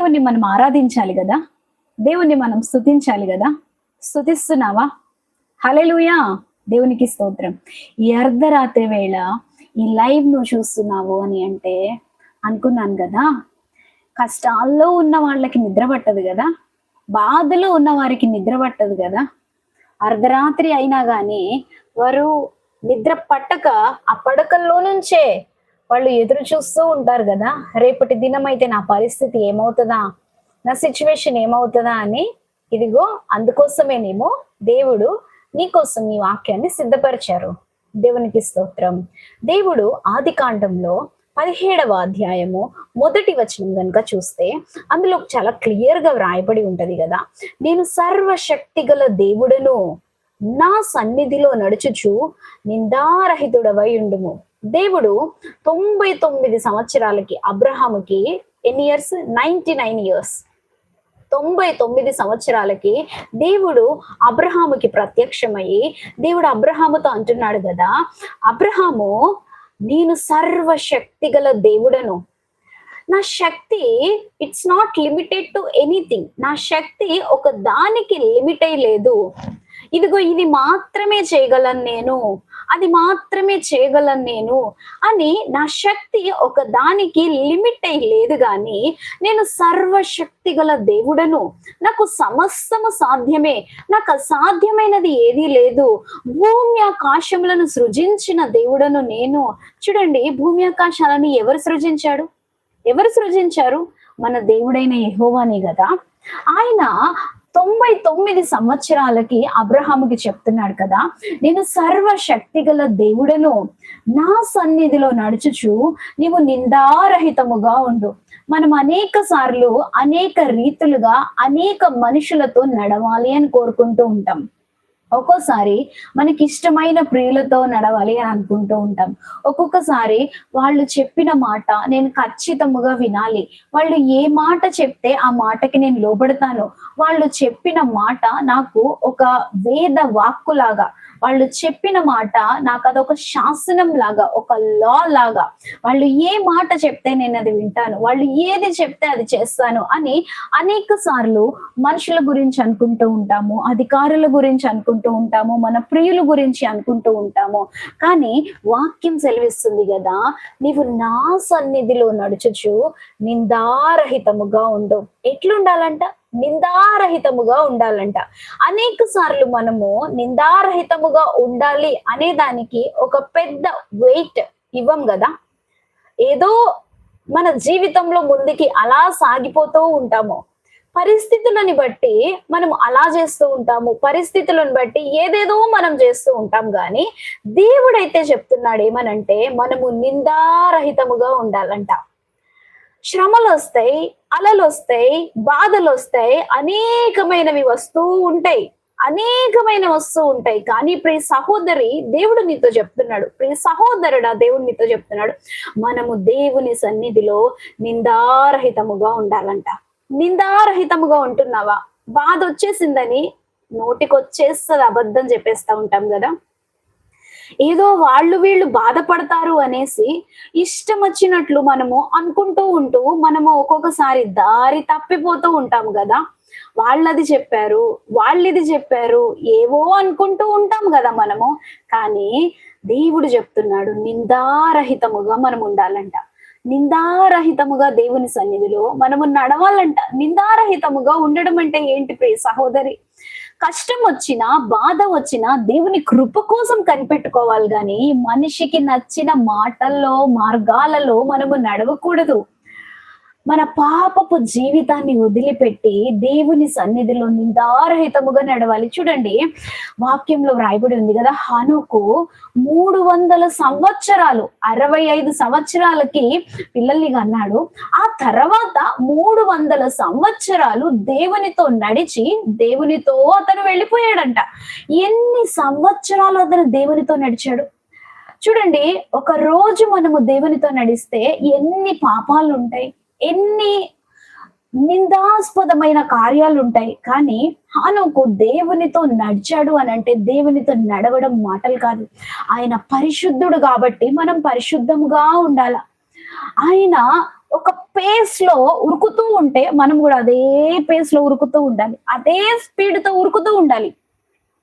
దేవుణ్ణి మనం ఆరాధించాలి కదా? దేవుణ్ణి మనం స్థుతించాలి కదా? స్థుతిస్తున్నావా హలెలుయా దేవునికి స్తోత్రం. ఈ అర్ధరాత్రి వేళ ఈ లైవ్ నువ్వు చూస్తున్నావు అని అంటే అనుకున్నాను కదా? కష్టాల్లో ఉన్న వాళ్ళకి నిద్ర పట్టదు కదా? బాధలో ఉన్న వారికి నిద్ర పట్టదు కదా? అర్ధరాత్రి అయినా కానీ వారు నిద్ర పట్టక ఆ పడకల్లో నుంచే వాళ్ళు ఎదురు చూస్తూ ఉంటారు కదా రేపటి దినం అయితే నా పరిస్థితి ఏమవుతుందా? నా సిచ్యువేషన్ ఏమవుతుందా అని ఇదిగో అందుకోసమేనేమో దేవుడు నీకోసం ఈ వాక్యాన్ని సిద్ధపరిచారు. దేవునికి స్తోత్రం. దేవుడు ఆది కాండంలో పదిహేడవ అధ్యాయము మొదటి వచనం కనుక చూస్తే అందులో చాలా క్లియర్గా వ్రాయబడి ఉంటది కదా నేను సర్వశక్తి గల దేవుడను నా సన్నిధిలో నడుచుచు నిందారహితుడవై ఉండుము దేవుడు తొంభై తొమ్మిది సంవత్సరాలకి అబ్రహాముకి ఎన్ని ఇయర్స్ నైన్టీ నైన్ ఇయర్స్ తొంభై తొమ్మిది సంవత్సరాలకి దేవుడు అబ్రహాముకి ప్రత్యక్షమయ్యి దేవుడు అబ్రహాముతో అంటున్నాడు కదా అబ్రహాము నేను సర్వశక్తి గల దేవుడను. నా శక్తి it's not limited to anything నా శక్తి ఒక దానికి లిమిట్ అయి లేదు. ఇదిగో ఇది మాత్రమే చేయగలను నేను. అది మాత్రమే చేయగలను నేను అని నా శక్తి ఒక దానికి లిమిట్ అయి లేదు గాని నేను సర్వశక్తి గల దేవుడను. నాకు సమస్తము సాధ్యమే. నాకు అసాధ్యమైనది ఏదీ లేదు. భూమి ఆకాశములను సృజించిన దేవుడను నేను. చూడండి భూమి ఆకాశాలను ఎవరు సృజించాడు ఎవరు సృజించారు? మన దేవుడైన యహోవాని కదా. ఆయన తొంభై తొమ్మిది సంవత్సరాలకి అబ్రహాముకి చెప్తున్నాడు కదా నేను సర్వశక్తి గల దేవుడను నా సన్నిధిలో నడుచుచు నీవు నిందారహితముగా ఉండు. మనం అనేక సార్లు అనేక రీతులుగా అనేక మనుషులతో నడవాలి అని కోరుకుంటూ ఉంటాం. ఒక్కోసారి మనకి ఇష్టమైన ప్రియులతో నడవాలి అని అనుకుంటూ ఉంటాం. ఒక్కొక్కసారి వాళ్ళు చెప్పిన మాట నేను ఖచ్చితముగా వినాలి. వాళ్ళు ఏ మాట చెప్తే ఆ మాటకి నేను లోబడతాను. వాళ్ళు చెప్పిన మాట నాకు ఒక వేద వాక్కులాగా వాళ్ళు చెప్పిన మాట నాకు అదొక శాసనం లాగా ఒక లా లాగా వాళ్ళు ఏ మాట చెప్తే నేను అది వింటాను వాళ్ళు ఏది చెప్తే అది చేస్తాను అని అనేక సార్లు మనుషుల గురించి అనుకుంటూ ఉంటాము అధికారుల గురించి అనుకుంటూ ఉంటాము మన ప్రియుల గురించి అనుకుంటూ ఉంటాము. కానీ వాక్యం సెలవిస్తుంది కదా నీవు నా సన్నిధిలో నడుచుచు నిందారహితముగా ఉండు. ఎట్లుండాలంట? నిందారహితముగా ఉండాలంట. అనేక సార్లు మనము నిందారహితముగా ఉండాలి అనే దానికి ఒక పెద్ద వెయిట్ ఇవ్వం కదా. ఏదో మన జీవితంలో ముందుకి అలా సాగిపోతూ ఉంటాము. పరిస్థితులని బట్టి మనం అలా చేస్తూ ఉంటాము. పరిస్థితులను బట్టి ఏదేదో మనం చేస్తూ ఉంటాం కానీ దేవుడైతే చెప్తున్నాడు ఏమనంటే మనము నిందారహితముగా ఉండాలంట. శ్రమలు వస్తాయి అలలు వస్తాయి బాధలు వస్తాయి అనేకమైనవి వస్తూ ఉంటాయి. అనేకమైన వస్తూ ఉంటాయి. కానీ ప్రియ సహోదరి దేవుడు నీతో చెప్తున్నాడు. ప్రియ సహోదరుడా దేవుడు నీతో చెప్తున్నాడు. మనము దేవుని సన్నిధిలో నిందారహితముగా ఉండాలంట. నిందారహితముగా ఉంటున్నావా? బాధ వచ్చేసిందని నోటికొచ్చేస్తుంది అబద్ధం చెప్పేస్తా ఉంటాం కదా? ఏదో వాళ్ళు వీళ్ళు బాధపడతారు అనేసి ఇష్టం వచ్చినట్లు మనము అనుకుంటూ ఉంటూ మనము ఒక్కొక్కసారి దారి తప్పిపోతూ ఉంటాం కదా. వాళ్ళది చెప్పారు వాళ్ళది చెప్పారు ఏవో అనుకుంటూ ఉంటాం కదా మనము. కానీ దేవుడు చెప్తున్నాడు నిందారహితముగా మనం ఉండాలంట. నిందారహితముగా దేవుని సన్నిధిలో మనము నడవాలంట. నిందారహితముగా ఉండడం అంటే ఏంటి ప్రియ సహోదరి? కష్టం వచ్చినా బాధ వచ్చినా దేవుని కృప కోసం కనిపెట్టుకోవాలి కానీ మనిషికి నచ్చిన మాటల్లో మార్గాలలో మనము నడవకూడదు. మన పాపపు జీవితాన్ని వదిలిపెట్టి దేవుని సన్నిధిలో నిందారహితముగా నడవాలి. చూడండి వాక్యంలో వ్రాయబడి ఉంది కదా హనుకు మూడు వందల సంవత్సరాలు అరవై ఐదు సంవత్సరాలకి పిల్లల్ని అన్నాడు ఆ తర్వాత మూడు వందల సంవత్సరాలు దేవునితో నడిచి దేవునితో అతను వెళ్ళిపోయాడంట. ఎన్ని సంవత్సరాలు అతను దేవునితో నడిచాడు? చూడండి ఒక రోజు మనము దేవునితో నడిస్తే ఎన్ని పాపాలు ఉంటాయి? ఎన్ని నిందాస్పదమైన కార్యాలు ఉంటాయి కానీ హానుకు దేవునితో నడిచాడు అని అంటే దేవునితో నడవడం మాటలు కాదు. ఆయన పరిశుద్ధుడు కాబట్టి మనం పరిశుద్ధముగా ఉండాల. ఆయన ఒక పేస్లో ఉరుకుతూ ఉంటే మనం కూడా అదే పేస్లో ఉరుకుతూ ఉండాలి. అదే స్పీడ్తో ఉరుకుతూ ఉండాలి.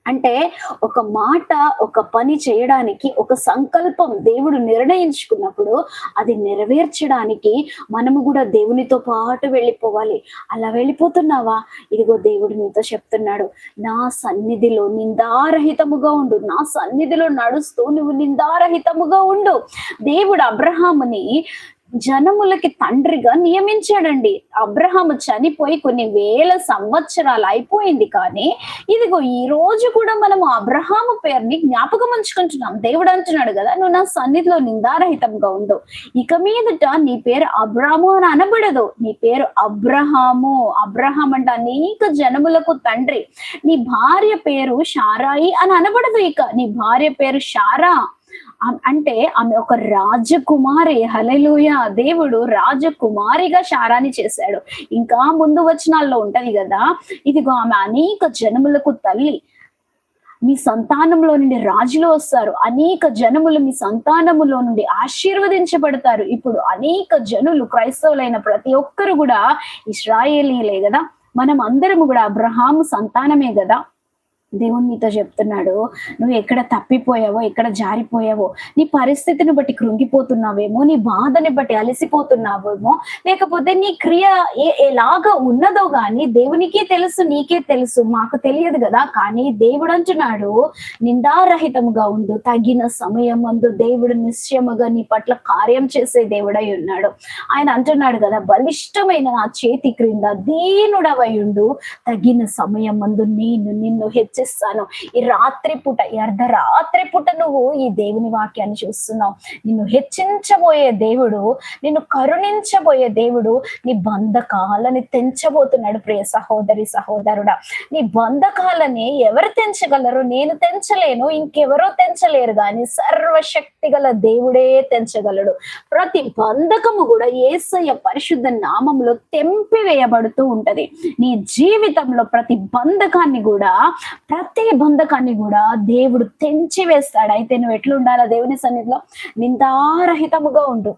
అంటే ఒక మాట ఒక పని చేయడానికి ఒక సంకల్పం దేవుడు నిర్ణయించుకున్నప్పుడు అది నెరవేర్చడానికి మనము కూడా దేవునితో పాటు వెళ్ళిపోవాలి. అలా వెళ్ళిపోతున్నావా? ఇదిగో దేవుడు నీతో చెప్తున్నాడు నా సన్నిధిలో నిందారహితముగా ఉండు. నా సన్నిధిలో నడుస్తూ నువ్వు నిందారహితముగా ఉండు. దేవుడు అబ్రహాముని జనములకి తండ్రిగా నియమించాడండి. అబ్రహాము చనిపోయి కొన్ని వేల సంవత్సరాలు అయిపోయింది కానీ ఇదిగో ఈ రోజు కూడా మనం అబ్రహాము పేరుని జ్ఞాపకం ఉంచుకుంటున్నాం. దేవుడు అంటున్నాడు కదా నువ్వు నా సన్నిధిలో నిందారహితంగా ఉండు. ఇక మీదట నీ పేరు అబ్రాము అని అనబడదు. నీ పేరు అబ్రహాము. అబ్రహాం అంటే అనేక జనములకు తండ్రి. నీ భార్య పేరు షారాయి అని అనబడదు ఇక. నీ భార్య పేరు షారా. అంటే ఆమె ఒక రాజకుమారి. హలెలుయ దేవుడు రాజకుమారిగా శారాన్ని చేశాడు. ఇంకా ముందు వచనాల్లో ఉంటది కదా ఇదిగో ఆమె అనేక జనములకు తల్లి. మీ సంతానంలో నుండి రాజులు వస్తారు. అనేక జనములు మీ సంతానములో నుండి ఆశీర్వదించబడతారు. ఇప్పుడు అనేక జనులు క్రైస్తవులైన ప్రతి ఒక్కరు కూడా ఇస్రాయేలీలే కదా. మనం అందరము కూడా అబ్రహాము సంతానమే కదా. దేవుడు నీతో చెప్తున్నాడు నువ్వు ఎక్కడ తప్పిపోయావో ఎక్కడ జారిపోయావో నీ పరిస్థితిని బట్టి కృంగిపోతున్నావేమో నీ బాధని బట్టి అలసిపోతున్నావేమో లేకపోతే నీ క్రియ ఎలాగా ఉన్నదో గాని దేవునికే తెలుసు నీకే తెలుసు మాకు తెలియదు కదా కానీ దేవుడు అంటున్నాడు నిందారహితముగా ఉండు తగిన సమయం అందు దేవుడు నిశ్చయముగా నీ పట్ల కార్యం చేసే దేవుడై ఉన్నాడు. ఆయన అంటున్నాడు కదా బలిష్టమైన నా చేతి క్రింద దీనుడవై ఉండు తగిన సమయం అందు నేను నిన్ను హెచ్చిస్తాను ఈ రాత్రి పూట ఈ అర్ధరాత్రి పూట నువ్వు ఈ దేవుని వాక్యాన్ని చూస్తున్నావు. నిన్ను హెచ్చించబోయే దేవుడు నిన్ను కరుణించబోయే దేవుడు నీ బంధకాలని తెంచబోతున్నాడు ప్రియ సహోదరి సహోదరుడా. నీ బంధకాలని ఎవరు తెంచగలరు? నేను తెంచలేను ఇంకెవరో తెంచలేరు కానీ సర్వశక్తి గల దేవుడే తెంచగలడు. ప్రతి బంధకము కూడా ఏసయ్య పరిశుద్ధ నామంలో తెంపివేయబడుతూ ఉంటది. నీ జీవితంలో ప్రతి బంధకాన్ని కూడా ప్రతి బంధకాన్ని కూడా దేవుడు తెంచి వేస్తాడు అయితే నువ్వు ఎట్లుండాలా దేవుని సన్నిధిలో నిందారహితముగా ఉండు.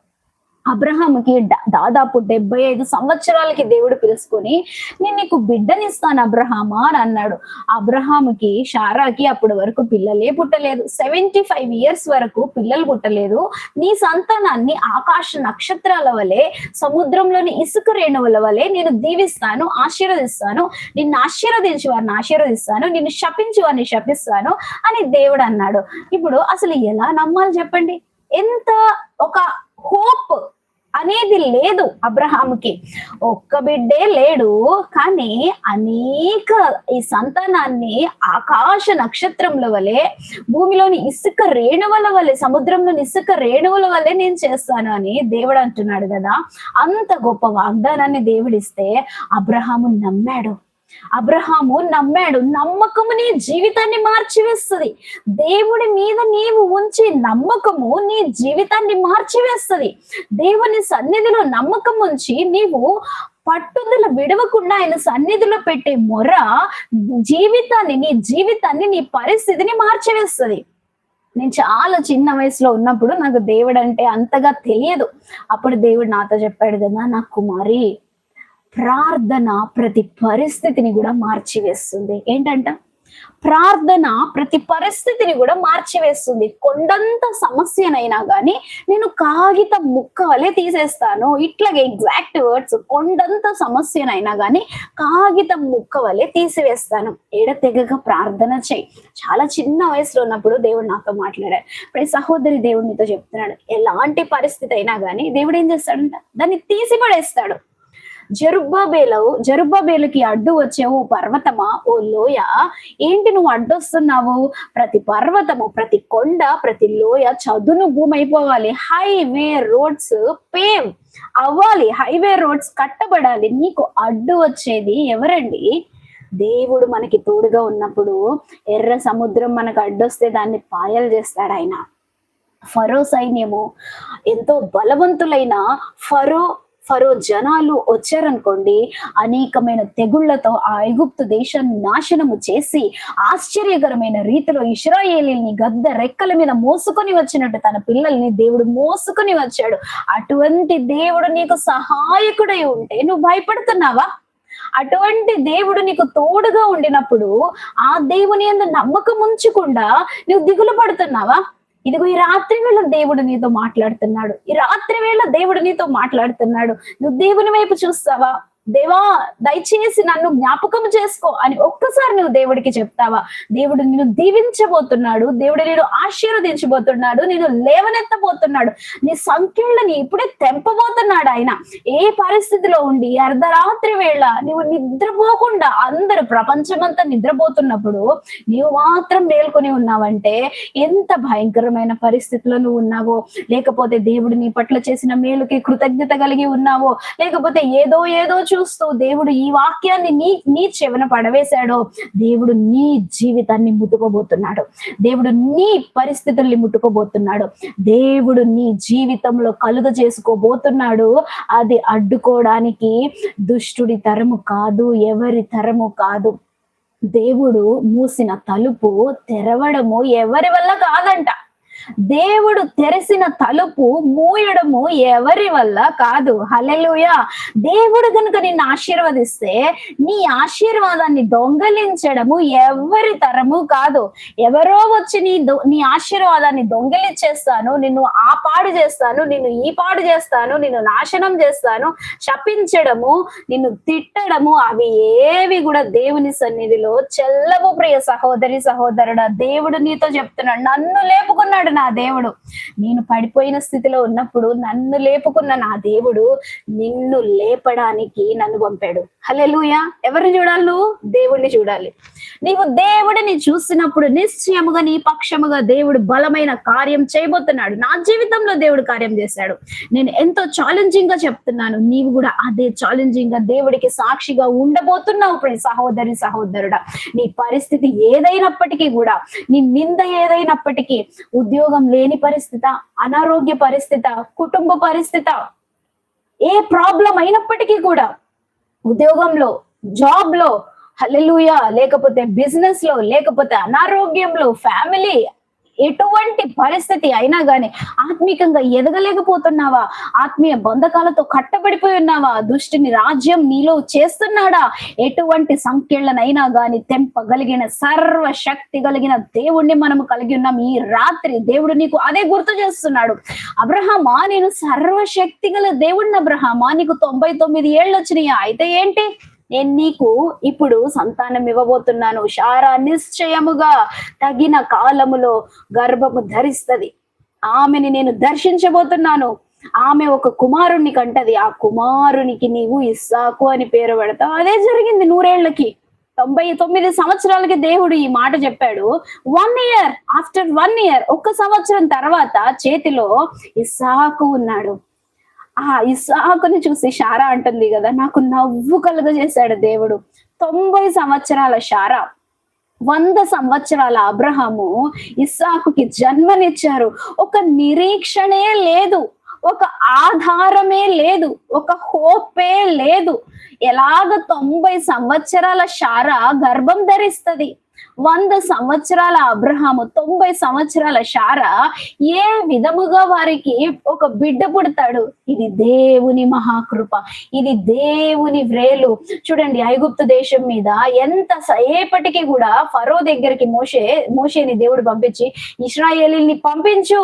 అబ్రహాంకి దాదాపు డెబ్బై ఐదు సంవత్సరాలకి దేవుడు పిలుచుకొని నేను నీకు బిడ్డనిస్తాను అబ్రహామా అని అన్నాడు. అబ్రహాంకి షారాకి అప్పటి వరకు పిల్లలే పుట్టలేదు. సెవెంటీ ఫైవ్ ఇయర్స్ వరకు పిల్లలు పుట్టలేదు. నీ సంతానాన్ని ఆకాశ నక్షత్రాల వలె సముద్రంలోని ఇసుక రేణువుల వలె నేను దీవిస్తాను ఆశీర్వదిస్తాను. నిన్ను ఆశీర్వదించి వారిని ఆశీర్వదిస్తాను. నిన్ను శపించి వారిని శపిస్తాను అని దేవుడు అన్నాడు. ఇప్పుడు అసలు ఎలా నమ్మాలి చెప్పండి? ఎంత ఒక హోప్ అనేది లేదు అబ్రహాముకి. ఒక్క బిడ్డే లేడు కానీ అనేక ఈ సంతానాన్ని ఆకాశ నక్షత్రముల వలె భూమిలోని ఇసుక రేణువుల వలె సముద్రంలోని ఇసుక రేణువుల వలె నేను చేస్తాను అని దేవుడు అంటున్నాడు కదా. అంత గొప్ప వాగ్దానాన్ని దేవుడిస్తే అబ్రహాము నమ్మాడు. అబ్రహాము నమ్మాడు నమ్మకము నీ జీవితాన్ని మార్చివేస్తుంది. దేవుడి మీద నీవు ఉంచి నమ్మకము నీ జీవితాన్ని మార్చివేస్తుంది. దేవుని సన్నిధిలో నమ్మకం ఉంచి నీవు పట్టుదల విడవకుండా ఆయన సన్నిధిలో పెట్టే మొర జీవితాన్ని నీ జీవితాన్ని నీ పరిస్థితిని మార్చివేస్తుంది. నేను చాలా చిన్న వయసులో ఉన్నప్పుడు నాకు దేవుడు అంటే అంతగా తెలియదు. అప్పుడు దేవుడు నాతో చెప్పాడు కదా నా కుమారి ప్రార్థన ప్రతి పరిస్థితిని కూడా మార్చివేస్తుంది. ఏంటంట? ప్రార్థన ప్రతి పరిస్థితిని కూడా మార్చివేస్తుంది. కొండంత సమస్యనైనా గాని నేను కాగితం ముక్క వలె తీసేస్తాను. ఇట్లాగే ఎగ్జాక్ట్ వర్డ్స్ కొండంత సమస్యనైనా గాని కాగితం ముక్క వలె తీసివేస్తాను ఎడతెగక ప్రార్థన చేయి. చాలా చిన్న వయసులో ఉన్నప్పుడు దేవుడు నాతో మాట్లాడాడు. ఇప్పుడు సహోదరి దేవుడు మీతో చెప్తున్నాడు. ఎలాంటి పరిస్థితి అయినా గానీ దేవుడు ఏం చేస్తాడంట? దాన్ని తీసి పడేస్తాడు జరుబ్బాబేలవు జరుబ్బాబేలుకి అడ్డు వచ్చే ఓ పర్వతమా? ఓ లోయ. ఏంటి నువ్వు అడ్డొస్తున్నావు? ప్రతి పర్వతము ప్రతి కొండ ప్రతి లోయ చదును భూమి అయిపోవాలి హైవే రోడ్స్ పేవ్. అవ్వాలి. హైవే రోడ్స్ కట్టబడాలి. నీకు అడ్డు వచ్చేది ఎవరండి? దేవుడు మనకి తోడుగా ఉన్నప్పుడు ఎర్ర సముద్రం మనకు అడ్డొస్తే దాన్ని పాయలు చేస్తాడు ఆయన. ఫరో సైన్యము ఎంతో బలవంతులైన ఫరో ఫరో జనాలు వచ్చారనుకోండి అనేకమైన తెగుళ్ళతో ఆ ఐగుప్తు దేశాన్ని నాశనము చేసి ఆశ్చర్యకరమైన రీతిలో ఇస్రాయేలీని గద్ద రెక్కల మీద మోసుకొని వచ్చినట్టు తన పిల్లల్ని దేవుడు మోసుకొని వచ్చాడు. అటువంటి దేవుడు నీకు సహాయకుడై ఉంటే నువ్వు భయపడుతున్నావా? అటువంటి దేవుడు నీకు తోడుగా ఉండినప్పుడు ఆ దేవుని అందు నమ్మకం ఉంచకుండా నువ్వు దిగులు పడుతున్నావా? ఇదిగో ఈ రాత్రి వేళ దేవుడు నీతో మాట్లాడుతున్నాడు. ఈ రాత్రి వేళ దేవుడు నీతో మాట్లాడుతున్నాడు. నువ్వు దేవుని వైపు చూస్తావా? దేవా దయచేసి నన్ను జ్ఞాపకం చేసుకో అని ఒక్కసారి నువ్వు దేవుడికి చెప్తావా? దేవుడు నిన్ను దీవించబోతున్నాడు దేవుడు నేను ఆశీర్వదించబోతున్నాడు నేను లేవనెత్తబోతున్నాడు. నీ సంఖ్యలని ఇప్పుడే తెంపబోతున్నాడు ఆయన. ఏ పరిస్థితిలో ఉండి అర్ధరాత్రి వేళ నువ్వు నిద్రపోకుండా అందరు ప్రపంచమంతా నిద్రపోతున్నప్పుడు నీవు మాత్రం మేల్కొని ఉన్నావంటే ఎంత భయంకరమైన పరిస్థితిలో నువ్వు ఉన్నావో? లేకపోతే దేవుడు నీ పట్ల చేసిన మేలుకి కృతజ్ఞత కలిగి ఉన్నావో? లేకపోతే ఏదో ఏదో చూస్తూ దేవుడు ఈ వాక్యాన్ని నీ నీ చెవిన పడవేశాడో దేవుడు నీ జీవితాన్ని ముట్టుకోబోతున్నాడు. దేవుడు నీ పరిస్థితుల్ని ముట్టుకోబోతున్నాడు. దేవుడు నీ జీవితంలో కలుగ చేసుకోబోతున్నాడు. అది అడ్డుకోవడానికి దుష్టుడి తరము కాదు ఎవరి తరము కాదు. దేవుడు మూసిన తలుపు తెరవడము ఎవరి వల్ల కాదంట. దేవుడు తెరిసిన తలుపు మూయడము ఎవరి వల్ల కాదు. హలెలుయ దేవుడు కనుక నిన్ను ఆశీర్వదిస్తే నీ ఆశీర్వాదాన్ని దొంగలించడము ఎవరి తరము కాదు. ఎవరో వచ్చి నీ దొ- నీ ఆశీర్వాదాన్ని దొంగిలిచ్చేస్తాను నిన్ను ఆ పాడు చేస్తాను నిన్ను ఈ పాడు చేస్తాను నిన్ను నాశనం చేస్తాను శపించడము నిన్ను తిట్టడము అవి ఏవి కూడా దేవుని సన్నిధిలో చెల్లవు ప్రియ సహోదరి సహోదరుడా. దేవుడు నీతో చెప్తున్నాడు నన్ను లేపుకున్నాడు నా దేవుడు. నేను పడిపోయిన స్థితిలో ఉన్నప్పుడు నన్ను లేపుకున్న నా దేవుడు నిన్ను లేపడానికి నన్ను పంపాడు. హలెలుయా ఎవరిని చూడాలి నువ్వు? దేవుడిని చూడాలి. నీవు దేవుడిని చూసినప్పుడు నిశ్చయముగా నీ పక్షముగా దేవుడు బలమైన కార్యం చేయబోతున్నాడు. నా జీవితంలో దేవుడు కార్యం చేశాడు. నేను ఎంతో ఛాలెంజింగ్గా చెప్తున్నాను. నీవు కూడా అదే ఛాలెంజింగ్గా దేవుడికి సాక్షిగా ఉండబోతున్నావు ప్రియ సహోదరి సహోదరుడా. నీ పరిస్థితి ఏదైనప్పటికీ కూడా నీ నింద ఏదైనప్పటికీ ఉద్యోగ ఉద్యోగం లేని పరిస్థితి అనారోగ్య పరిస్థితి కుటుంబ పరిస్థితి ఏ ప్రాబ్లం అయినప్పటికీ కూడా ఉద్యోగంలో జాబ్లో హల్లెలూయా లేకపోతే బిజినెస్లో లేకపోతే అనారోగ్యంలో ఫ్యామిలీ ఎటువంటి పరిస్థితి అయినా గానీ ఆత్మీకంగా ఎదగలేకపోతున్నావా? ఆత్మీయ బంధకాలతో కట్టబడిపోయి ఉన్నావా? దుష్టిని రాజ్యం నీలో చేస్తున్నాడా? ఎటువంటి సంఖ్యలనైనా గాని తెంపగలిగిన సర్వ శక్తి కలిగిన దేవుణ్ణి మనము కలిగి ఉన్నాం. ఈ రాత్రి దేవుడు నీకు అదే గుర్తు చేస్తున్నాడు. అబ్రహమా నేను సర్వశక్తి గల దేవుడిని అబ్రహమా నీకు తొంభై తొమ్మిది ఏళ్ళు వచ్చినాయా? అయితే ఏంటి? నేను నీకు ఇప్పుడు సంతానం ఇవ్వబోతున్నాను. శారా నిశ్చయముగా తగిన కాలములో గర్భము ధరిస్తది. ఆమెని నేను దర్శించబోతున్నాను. ఆమె ఒక కుమారుణ్ణి కంటది. ఆ కుమారునికి నీవు ఇస్సాకు అని పేరు పెడతావు అదే జరిగింది నూరేళ్ళకి. తొంభై తొమ్మిది సంవత్సరాలకి దేవుడు ఈ మాట చెప్పాడు. One year after one year ఒక్క సంవత్సరం తర్వాత చేతిలో ఇస్సాకు ఉన్నాడు. ఆ ఇసాకుని చూసి షారా అంటుంది కదా నాకు నవ్వు కలుగజేశాడు దేవుడు. తొంభై సంవత్సరాల షారా వంద సంవత్సరాల అబ్రహాము ఇస్సాకుకి జన్మనిచ్చారు. ఒక నిరీక్షణే లేదు ఒక ఆధారమే లేదు ఒక హోపే లేదు. ఎలాగ తొంభై సంవత్సరాల షారా గర్భం ధరిస్తుంది? వంద సంవత్సరాల అబ్రహాము తొంభై సంవత్సరాల షారా ఏ విధముగా వారికి ఒక బిడ్డ పుడతాడు? ఇది దేవుని మహాకృప ఇది దేవుని వ్రేలు చూడండి ఐగుప్తు దేశం మీద ఎంత సేపటికి కూడా ఫరో దగ్గరికి మోషే మోషేని దేవుడు పంపించి ఇస్రాయేలీని పంపించు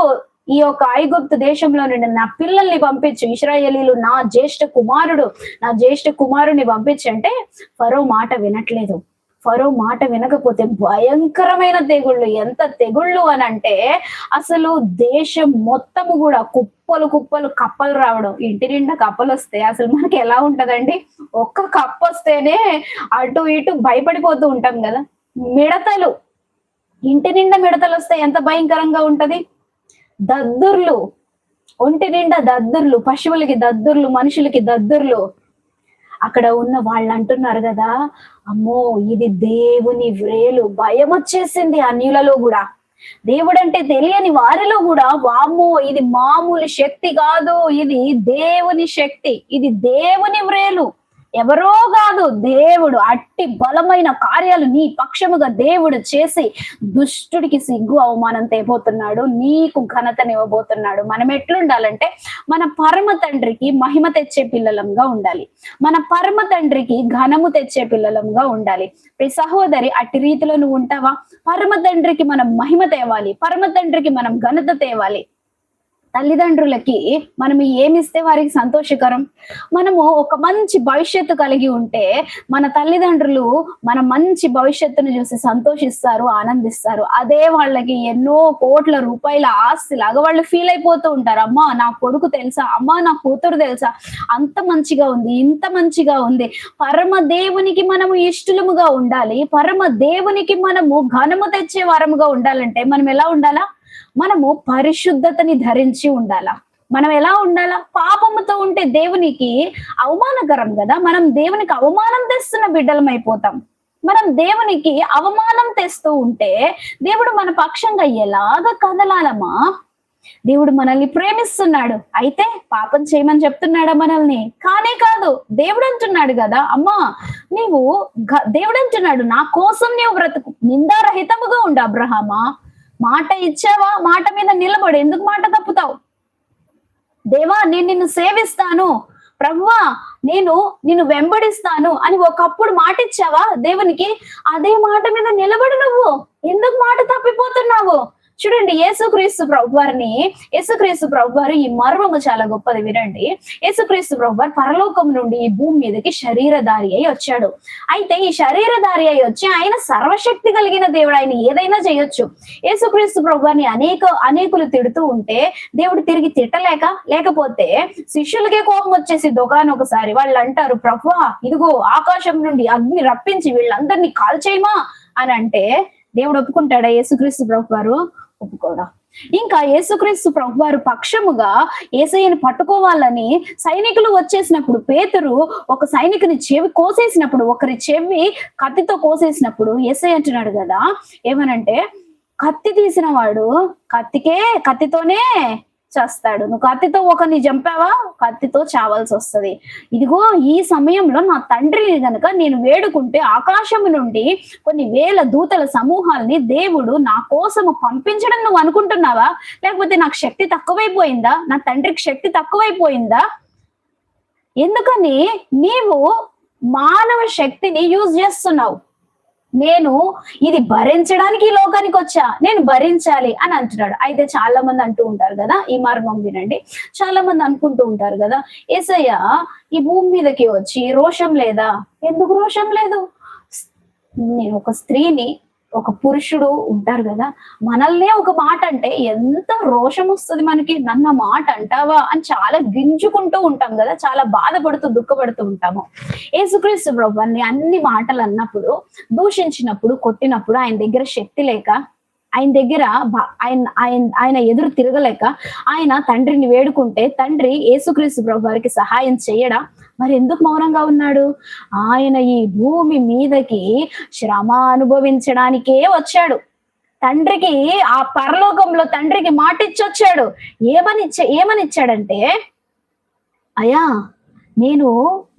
ఈ యొక్క ఐగుప్తు దేశంలో నుండి నా పిల్లల్ని పంపించు ఇస్రాయేలీలు నా జ్యేష్ఠ కుమారుడు నా జ్యేష్ఠ కుమారుని పంపించంటే ఫరో మాట వినట్లేదు. ఫరో మాట వినకపోతే భయంకరమైన తెగుళ్ళు. ఎంత తెగుళ్ళు అని అంటే అసలు దేశం మొత్తము కూడా కుప్పలు కుప్పలు కప్పలు రావడం. ఇంటి నిండా కప్పలు వస్తే అసలు మనకి ఎలా ఉంటదండి? ఒక్క కప్ప వస్తేనే అటు ఇటు భయపడిపోతూ ఉంటాం కదా. మిడతలు. ఇంటి నిండా మిడతలు వస్తే ఎంత భయంకరంగా ఉంటది? దద్దుర్లు. ఒంటి నిండా దద్దుర్లు. పశువులకి దద్దుర్లు మనుషులకి దద్దుర్లు. అక్కడ ఉన్న వాళ్ళు అంటున్నారు కదా అమ్మో ఇది దేవుని వ్రేలు. భయం వచ్చేసింది అన్యులలో కూడా. దేవుడు అంటే తెలియని వారిలో కూడా వామ్మో ఇది మామూలు శక్తి కాదు. ఇది దేవుని శక్తి. ఇది దేవుని వ్రేలు. ఎవరో కాదు దేవుడు. అట్టి బలమైన కార్యాలు నీ పక్షముగా దేవుడు చేసి దుష్టుడికి సిగ్గు అవమానం తేబోతున్నాడు నీకు ఘనతనివ్వబోతున్నాడు మనం ఎట్లుండాలంటే మన పరమ తండ్రికి మహిమ తెచ్చే పిల్లలంగా ఉండాలి. మన పరమ తండ్రికి ఘనము తెచ్చే పిల్లలంగా ఉండాలి. ప్రతి సహోదరి అట్టి రీతిలో నువ్వు ఉంటావా? పరమ తండ్రికి మనం మహిమ తేవాలి. పరమ తండ్రికి మనం ఘనత తేవాలి. తల్లిదండ్రులకి మనం ఏమిస్తే వారికి సంతోషకరం? మనము ఒక మంచి భవిష్యత్తు కలిగి ఉంటే మన తల్లిదండ్రులు మన మంచి భవిష్యత్తును చూసి సంతోషిస్తారు ఆనందిస్తారు. అదే వాళ్ళకి ఎన్నో కోట్ల రూపాయల ఆస్తి లాగా వాళ్ళు ఫీల్ అయిపోతూ ఉంటారు. అమ్మా నా కొడుకు తెలుసా? అమ్మా నా కూతురు తెలుసా? అంత మంచిగా ఉంది ఇంత మంచిగా ఉంది. పరమ దేవునికి మనము ఇష్టలముగా ఉండాలి. పరమ దేవునికి మనము ఘనము తెచ్చే వారముగా ఉండాలంటే మనం ఎలా ఉండాలా? మనము పరిశుద్ధతని ధరించి ఉండాలా? మనం ఎలా ఉండాలా? పాపముతో ఉంటే దేవునికి అవమానకరం కదా? మనం దేవునికి అవమానం తెస్తున్న బిడ్డలం అయిపోతాం మనం దేవునికి అవమానం తెస్తూ ఉంటే దేవుడు మన పక్షంగా ఎలాగ కదలాలమా దేవుడు మనల్ని ప్రేమిస్తున్నాడు. అయితే పాపం చేయమని చెప్తున్నాడా మనల్ని? కానే కాదు దేవుడు అంటున్నాడు కదా అమ్మా నీవు దేవుడు అంటున్నాడు నా కోసం నీవు బ్రతుకు నిందారహితముగా ఉండు అబ్రహామా. మాట ఇచ్చావా? మాట మీద నిలబడు. ఎందుకు మాట తప్పుతావు? దేవా నేను నిన్ను సేవిస్తాను. ప్రభువా నేను నిన్ను వెంబడిస్తాను అని ఒకప్పుడు మాట ఇచ్చావా దేవునికి? అదే మాట మీద నిలబడు నువ్వు. ఎందుకు మాట తప్పిపోతున్నావు? చూడండి యేసుక్రీస్తు ప్రభు వారిని యేసుక్రీస్తు ప్రభు వారు ఈ మర్మము చాలా గొప్పది వినండి. యేసుక్రీస్తు ప్రభు వారు పరలోకం నుండి ఈ భూమి మీదకి శరీరధారి అయి వచ్చాడు. అయితే ఈ శరీరధారి అయి వచ్చి ఆయన సర్వశక్తి కలిగిన దేవుడు ఆయన ఏదైనా చేయొచ్చు. యేసుక్రీస్తు ప్రభు వారిని అనేక అనేకులు తిడుతూ ఉంటే దేవుడు తిరిగి తిట్టలేక లేకపోతే శిష్యులకే కోపం వచ్చేసి దుకాణం ఒకసారి. వాళ్ళు అంటారు ప్రభు ఇదిగో ఆకాశం నుండి అగ్ని రప్పించి వీళ్ళందరినీ కాల్చేయమా? అని అంటే దేవుడు ఒప్పుకుంటాడా యేసుక్రీస్తు ప్రభు వారు ఒప్పుకోడా ఇంకా యేసుక్రీస్తు ప్రభు వారు పక్షముగా ఏసయ్యను పట్టుకోవాలని సైనికులు వచ్చేసినప్పుడు పేతురు ఒక సైనికుని చెవి కోసేసినప్పుడు ఒకరి చెవి కత్తితో కోసేసినప్పుడు ఏసై అంటున్నాడు కదా ఏమనంటే కత్తి తీసిన వాడు కత్తికే కత్తితోనే చేస్తాడు. నువ్వు కత్తితో ఒకరిని చంపావా? కత్తితో చావాల్సి వస్తుంది. ఇదిగో ఈ సమయంలో నా తండ్రిని గనుక నేను వేడుకుంటే ఆకాశం నుండి కొన్ని వేల దూతల సమూహాల్ని దేవుడు నా కోసము పంపించడం నువ్వు అనుకుంటున్నావా? లేకపోతే నాకు శక్తి తక్కువైపోయిందా? నా తండ్రికి శక్తి తక్కువైపోయిందా? ఎందుకని నీవు మానవ శక్తిని యూజ్ చేస్తున్నావు. నేను ఇది భరించడానికి ఈ లోకానికి వచ్చా? నేను భరించాలి అని అంటున్నాడు. అయితే చాలా మంది అంటూ ఉంటారు కదా ఈ మార్గం వినండి. చాలా మంది అనుకుంటూ ఉంటారు కదా ఏసయ్య ఈ భూమి మీదకి వచ్చి రోషం లేదా? ఎందుకు రోషం లేదు? నేను ఒక స్త్రీని ఒక పురుషుడు ఉంటారు కదా మనల్నే ఒక మాట అంటే ఎంత రోషం వస్తుంది మనకి నన్న మాట అంటావా అని చాలా గింజుకుంటూ ఉంటాం కదా చాలా బాధపడుతూ దుఃఖపడుతూ ఉంటాము. యేసుక్రీస్తు ప్రభుని అన్ని మాటలు అన్నప్పుడు దూషించినప్పుడు కొట్టినప్పుడు ఆయన దగ్గర శక్తి లేక ఆయన దగ్గర ఆయన ఆయన ఆయన ఎదురు తిరగలేక ఆయన తండ్రిని వేడుకుంటే తండ్రి యేసుక్రీస్తు ప్రభు వారికి సహాయం చేయడా? మరి ఎందుకు మౌనంగా ఉన్నాడు? ఆయన ఈ భూమి మీదకి శ్రమ అనుభవించడానికే వచ్చాడు. తండ్రికి ఆ పరలోకంలో తండ్రికి మాట ఇచ్చొచ్చాడు ఏమని ఏమనిచ్చాడంటే అయా నేను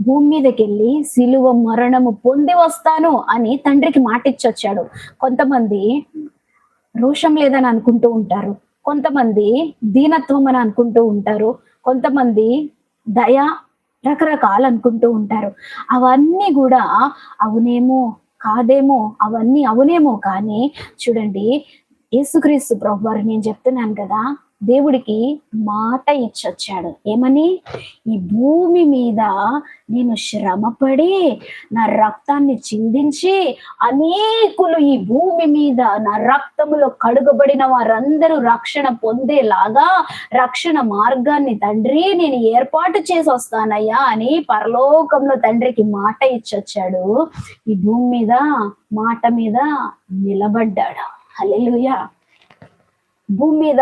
భూమి మీదకి వెళ్ళి సిలువ మరణము పొంది వస్తాను అని తండ్రికి మాట ఇచ్చొచ్చాడు కొంతమంది రోషం లేదని అనుకుంటూ ఉంటారు. కొంతమంది దీనత్వం అని అనుకుంటూ ఉంటారు. కొంతమంది దయ రకరకాలు అనుకుంటూ ఉంటారు. అవన్నీ కూడా అవునేమో కాదేమో అవన్నీ అవునేమో కానీ చూడండి యేసుక్రీస్తు ప్రభు వారు నేను చెప్తున్నాను కదా దేవుడికి మాట ఇచ్చొచ్చాడు. ఏమని? ఈ భూమి మీద నేను శ్రమపడి నా రక్తాన్ని చిందించి అనేకులు ఈ భూమి మీద నా రక్తములో కడుగబడిన వారందరూ రక్షణ పొందేలాగా రక్షణ మార్గాన్ని తండ్రి నేను ఏర్పాటు చేసి వస్తానయ్యా అని పరలోకంలో తండ్రికి మాట ఇచ్చొచ్చాడు. ఈ భూమి మీద మాట మీద నిలబడ్డాడు. అల్లెలుయా భూమి మీద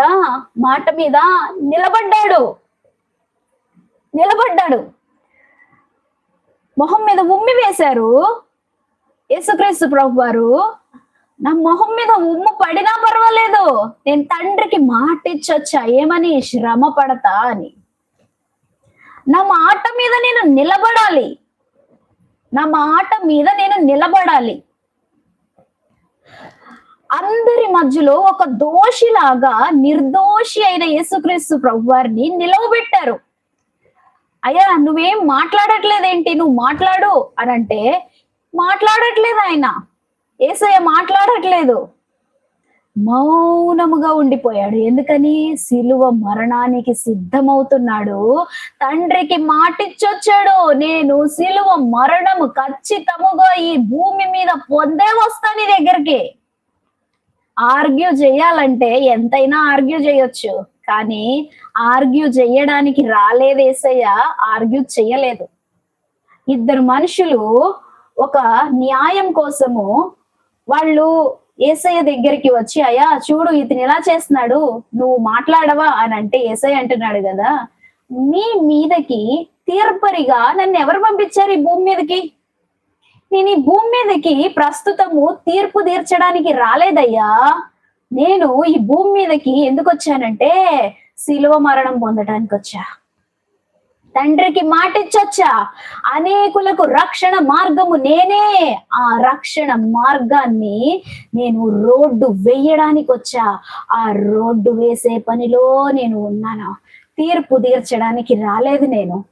మాట మీద నిలబడ్డాడు. నిలబడ్డాడు. మొహం మీద ఉమ్మి వేశారు. యేసుక్రీస్తు ప్రభు వారు నా మొహం మీద ఉమ్ము పడినా పర్వాలేదు. నేను తండ్రికి మాట ఇచ్చొచ్చా ఏమని శ్రమ పడతా అని. నా మాట మీద నేను నిలబడాలి. నా మాట మీద నేను నిలబడాలి. అందరి మధ్యలో ఒక దోషిలాగా నిర్దోషి అయిన యేసుక్రీస్తు ప్రభు వారిని నిలవబెట్టారు. అయ్యా నువ్వేం మాట్లాడట్లేదేంటి? నువ్వు మాట్లాడు అని అంటే మాట్లాడట్లేదు ఆయన. ఏసయ్య మాట్లాడట్లేదు. మౌనముగా ఉండిపోయాడు. ఎందుకని? సిలువ మరణానికి సిద్ధమవుతున్నాడు. తండ్రికి మాటిచ్చొచ్చాడు. నేను సిలువ మరణము ఖచ్చితముగా ఈ భూమి మీద పొందే వస్తాను నీ దగ్గరికి. ఆర్గ్యూ చేయాలంటే ఎంతైనా ఆర్గ్యూ చేయొచ్చు. కానీ ఆర్గ్యూ చేయడానికి రాలేదు ఏసయ్య ఆర్గ్యూ చేయలేదు. ఇద్దరు మనుషులు ఒక న్యాయం కోసము వాళ్ళు ఏసయ్య దగ్గరికి వచ్చి అయ్యా చూడు ఇతను ఎలా చేస్తున్నాడు నువ్వు మాట్లాడవా? అని అంటే ఏసయ్య అంటున్నాడు కదా. మీ మీదకి తీర్పరిగా నన్ను ఎవరు పంపించారు ఈ భూమి మీదకి? నేను ఈ భూమి మీదకి ప్రస్తుతము తీర్పు తీర్చడానికి రాలేదయ్యా. నేను ఈ భూమి మీదకి ఎందుకు వచ్చానంటే శిలువ మరణం పొందడానికి వచ్చా. తండ్రికి మాటిచ్చొచ్చా. అనేకులకు రక్షణ మార్గము నేనే. ఆ రక్షణ మార్గాన్ని నేను రోడ్డు వేయడానికి వచ్చా. ఆ రోడ్డు వేసే పనిలో నేను ఉన్నాను. తీర్పు తీర్చడానికి రాలేదు నేను.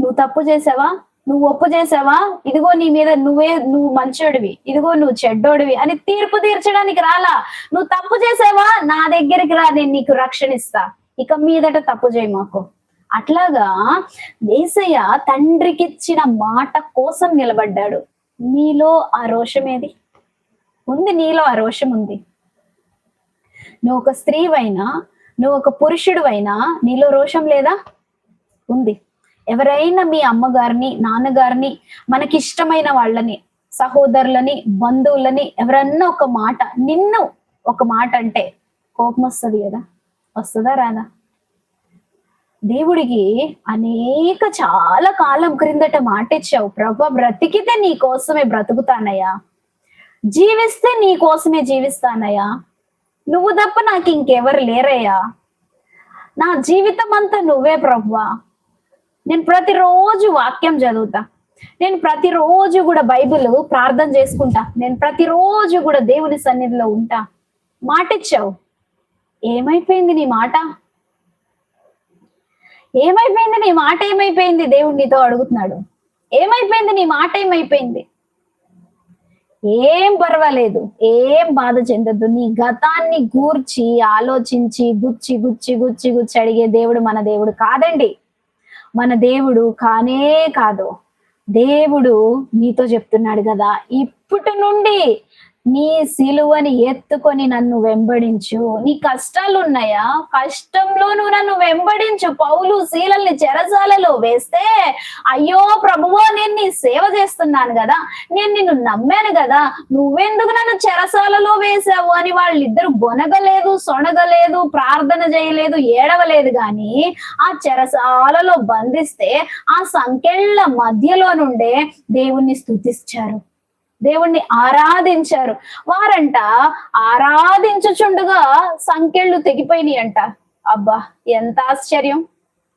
నువ్వు తప్పు చేసావా? నువ్వు ఒప్పు చేసావా? ఇదిగో నీ మీద నువ్వే నువ్వు మంచోడివి. ఇదిగో నువ్వు చెడ్డోడివి అని తీర్పు తీర్చడానికి రాలా. నువ్వు తప్పు చేసావా? నా దగ్గరికి రా నేను నీకు రక్షణ ఇస్తా. ఇక మీదట తప్పు చేయి మాకు. అట్లాగా ఏసయ్య తండ్రికిచ్చిన మాట కోసం నిలబడ్డాడు. నీలో ఆ రోషం ఏది? ఉంది నీలో ఆ రోషం ఉంది. నువ్వు ఒక స్త్రీవైనా నువ్వు ఒక పురుషుడు అయినా నీలో రోషం లేదా? ఉంది. ఎవరైనా మీ అమ్మగారిని నాన్నగారిని మనకి ఇష్టమైన వాళ్ళని సహోదరులని బంధువులని ఎవరన్నా ఒక మాట నిన్ను ఒక మాట అంటే కోపం వస్తుంది కదా? వస్తుందా రాదా? దేవుడికి అనేక చాలా కాలం క్రిందట మాట ఇచ్చావు ప్రభా బ్రతికితే నీ కోసమే బ్రతుకుతానయ్యా. జీవిస్తే నీ కోసమే జీవిస్తానయ్యా. నువ్వు తప్ప నాకు ఇంకెవరు లేరయ్యా. నా జీవితం అంతా నువ్వే ప్రభువా నేను ప్రతిరోజు వాక్యం చదువుతా. నేను ప్రతిరోజు కూడా బైబిల్ ప్రార్థన చేసుకుంటా. నేను ప్రతిరోజు కూడా దేవుని సన్నిధిలో ఉంటా. మాటిచ్చావు? ఏమైపోయింది నీ మాట? ఏమైపోయింది నీ మాట? ఏమైపోయింది? దేవుడు నీతో అడుగుతున్నాడు. ఏమైపోయింది నీ మాట? ఏమైపోయింది? ఏం పర్వాలేదు. ఏం బాధ చెందద్దు. నీ గతాన్ని గూర్చి ఆలోచించి గుచ్చి గుచ్చి గుచ్చి గుచ్చి అడిగే దేవుడు మన దేవుడు కాదండి. మన దేవుడు కానే కాదు. దేవుడు నీతో చెప్తున్నాడు కదా ఇప్పటి నుండి నీ సిలువని ఎత్తుకొని నన్ను వెంబడించు. నీ కష్టాలు ఉన్నాయా కష్టంలో నువ్వు నన్ను వెంబడించు. పౌలు శీలల్ని చెరసాలలో వేస్తే అయ్యో ప్రభువో నేను నీ సేవ చేస్తున్నాను కదా. నేను నిన్ను నమ్మాను కదా. నువ్వెందుకు నన్ను చెరసాలలో వేసావు అని వాళ్ళిద్దరు గొనగలేదు సొనగలేదు ప్రార్థన చేయలేదు ఏడవలేదు గాని ఆ చెరసాలలో బంధిస్తే ఆ సంకెళ్ళ మధ్యలో నుండే దేవుణ్ణి స్థుతిస్తారు దేవుణ్ణి ఆరాధించారు. వారంట ఆరాధించుచుండగా సంకెళ్ళు తెగిపోయినాయి అంట. అబ్బా ఎంత ఆశ్చర్యం.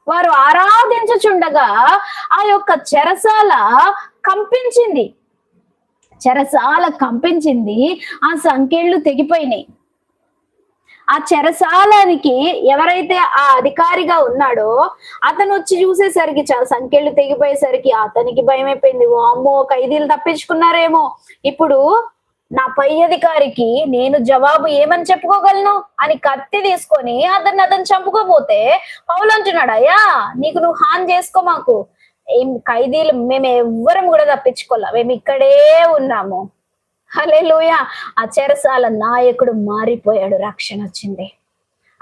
వారు ఆరాధించుచుండగా ఆ యొక్క చెరసాల కంపించింది. చెరసాల కంపించింది ఆ సంకెళ్ళు తెగిపోయినాయి. ఆ చెరసాలానికి ఎవరైతే ఆ అధికారిగా ఉన్నాడో అతను వచ్చి చూసేసరికి చాలా సంఖ్యలు తెగిపోయేసరికి అతనికి భయం అయిపోయింది ఓ అమ్మో ఖైదీలు తప్పించుకున్నారేమో. ఇప్పుడు నా పై అధికారికి నేను జవాబు ఏమని చెప్పుకోగలను? అని కత్తి తీసుకొని అతన్ని అతను చంపుకోపోతే పౌలు అంటున్నాడు అయ్యా నీకు నువ్వు హాన్ చేసుకో మాకు. ఏం ఖైదీలు మేము ఎవ్వరం కూడా తప్పించుకోలే. మేము ఇక్కడే ఉన్నాము. హలేలుయ ఆ చెరసాల నాయకుడు మారిపోయాడు రక్షణ వచ్చింది.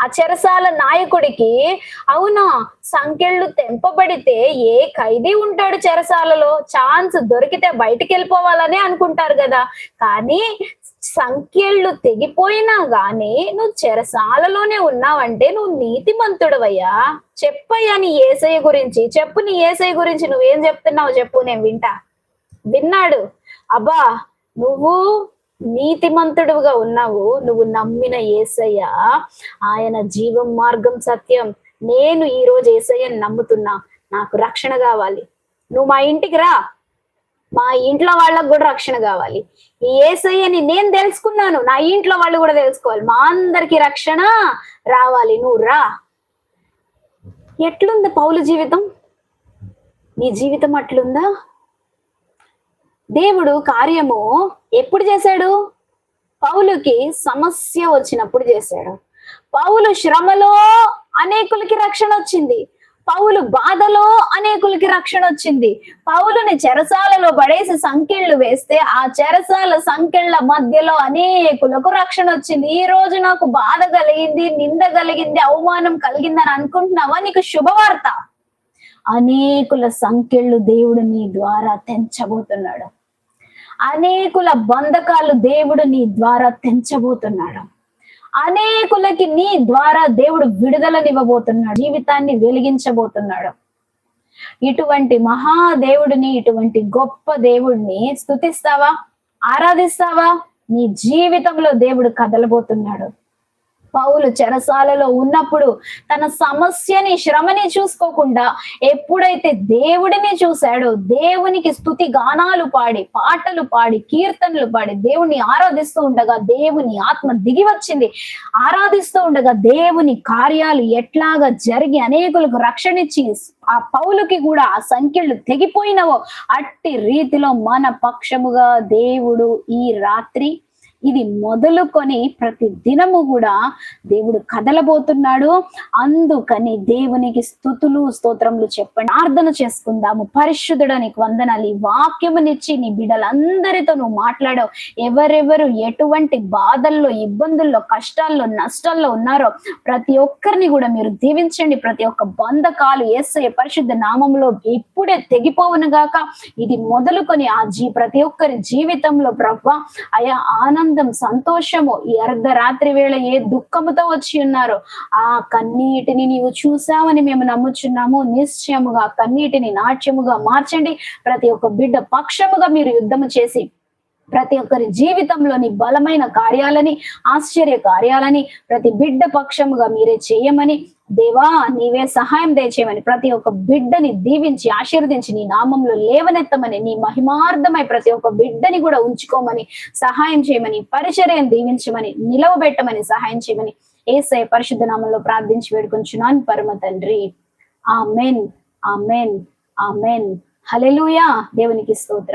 ఆ చెరసాల నాయకుడికి అవునా సంఖ్యలు తెంపబడితే ఏ ఖైదీ ఉంటాడు చెరసాలలో? ఛాన్స్ దొరికితే బయటికి వెళ్ళిపోవాలని అనుకుంటారు కదా. కానీ సంఖ్యలు తెగిపోయినా గానీ నువ్వు చెరసాలలోనే ఉన్నావంటే నువ్వు నీతిమంతుడవయ్యా. చెప్పయ్యా నీ ఏసయ్య గురించి. చెప్పు నీ ఏసై గురించి నువ్వేం చెప్తున్నావు చెప్పు నేను వింటా. విన్నాడు. అబ్బా నువ్వు నీతిమంతుడుగా ఉన్నావు. నువ్వు నమ్మిన ఏసయ్య ఆయన జీవం మార్గం సత్యం. నేను ఈ రోజు ఏసయ్యని నమ్ముతున్నా. నాకు రక్షణ కావాలి. నువ్వు మా ఇంటికి రా. మా ఇంట్లో వాళ్ళకు కూడా రక్షణ కావాలి. ఈ ఏసయ్యని నేను తెలుసుకున్నాను. నా ఇంట్లో వాళ్ళు కూడా తెలుసుకోవాలి. మా అందరికి రక్షణ రావాలి. నువ్వు రా. ఎట్లుంది పౌలు జీవితం? నీ జీవితం అట్లుందా? దేవుడు కార్యము ఎప్పుడు చేశాడు? పౌలుకి సమస్య వచ్చినప్పుడు చేశాడు. పౌలు శ్రమలో అనేకులకి రక్షణ వచ్చింది. పౌలు బాధలో అనేకులకి రక్షణ వచ్చింది. పౌలుని చెరసాలలో పడేసి సంకెళ్ళు వేస్తే ఆ చెరసాల సంకెళ్ళ మధ్యలో అనేకులకు రక్షణ వచ్చింది. ఈ రోజు నాకు బాధ కలిగింది నింద కలిగింది అవమానం కలిగిందని అనుకుంటున్నావా? నీకు శుభవార్త. అనేకుల సంఖ్యలు దేవుడు నీ ద్వారా తెంచబోతున్నాడు. అనేకుల బంధకాలు దేవుడు నీ ద్వారా తెంచబోతున్నాడు. అనేకులకి నీ ద్వారా దేవుడు విడుదలనివ్వబోతున్నాడు. జీవితాన్ని వెలిగించబోతున్నాడు. ఇటువంటి మహాదేవుడిని ఇటువంటి గొప్ప దేవుడిని స్థుతిస్తావా ఆరాధిస్తావా? నీ జీవితంలో దేవుడు కదలబోతున్నాడు. పౌలు చెరసాలలో ఉన్నప్పుడు తన సమస్యని శ్రమని చూసుకోకుండా ఎప్పుడైతే దేవుడిని చూశాడో దేవునికి స్థుతి గానాలు పాడి పాటలు పాడి కీర్తనలు పాడి దేవుని ఆరాధిస్తూ ఉండగా దేవుని ఆత్మ దిగి వచ్చింది. ఆరాధిస్తూ ఉండగా దేవుని కార్యాలు ఎట్లాగా జరిగి అనేకులకు రక్షణ ఇచ్చి ఆ పౌలుకి కూడా ఆ సంఖ్యలు తెగిపోయినవో అట్టి రీతిలో మన పక్షముగా దేవుడు ఈ రాత్రి ఇది మొదలుకొని ప్రతి దినము కూడా దేవుడు కదలబోతున్నాడు. అందుకని దేవునికి స్థుతులు స్తోత్రములు చెప్పండి. ప్రార్థన చేసుకుందాము. పరిశుద్ధుడ నీకు వందనాలు. ఈ వాక్యమునిచ్చి నీ బిడ్డలందరితో నువ్వు మాట్లాడావు. ఎవరెవరు ఎటువంటి బాధల్లో ఇబ్బందుల్లో కష్టాల్లో నష్టాల్లో ఉన్నారో ప్రతి ఒక్కరిని కూడా మీరు దీవించండి. ప్రతి ఒక్క బంధకాలు ఏసయ పరిశుద్ధ నామంలో ఇప్పుడే తెగిపోవును గాక. ఇది మొదలుకొని ఆ జీ ప్రతి ఒక్కరి జీవితంలో ప్రభా అయా ఆనందం సంతోషము. ఈ అర్ధరాత్రి వేళ ఏ దుఃఖముతో వచ్చి ఉన్నారో ఆ కన్నీటిని నీవు చూసావని మేము నమ్ముచున్నాము. నిశ్చయముగా కన్నీటిని నాట్యముగా మార్చండి. ప్రతి ఒక్క బిడ్డ పక్షముగా మీరు యుద్ధము చేసి ప్రతి ఒక్కరి జీవితంలోని బలమైన కార్యాలని ఆశ్చర్య కార్యాలని ప్రతి బిడ్డ పక్షముగా మీరే చేయమని దేవా నీవే సహాయం దయచేయమని ప్రతి ఒక్క బిడ్డని దీవించి ఆశీర్వదించి నీ నామంలో లేవనెత్తమని నీ మహిమార్థమై ప్రతి ఒక్క బిడ్డని కూడా ఉంచుకోమని సహాయం చేయమని పరిచర్యను దీవించమని నిలవబెట్టమని సహాయం చేయమని ఏసై పరిశుద్ధ నామంలో ప్రార్థించి వేడుకొంచున్నాను పరమ తండ్రి. Amen amen amen. హలెలూయా దేవునికి స్తోత్రం.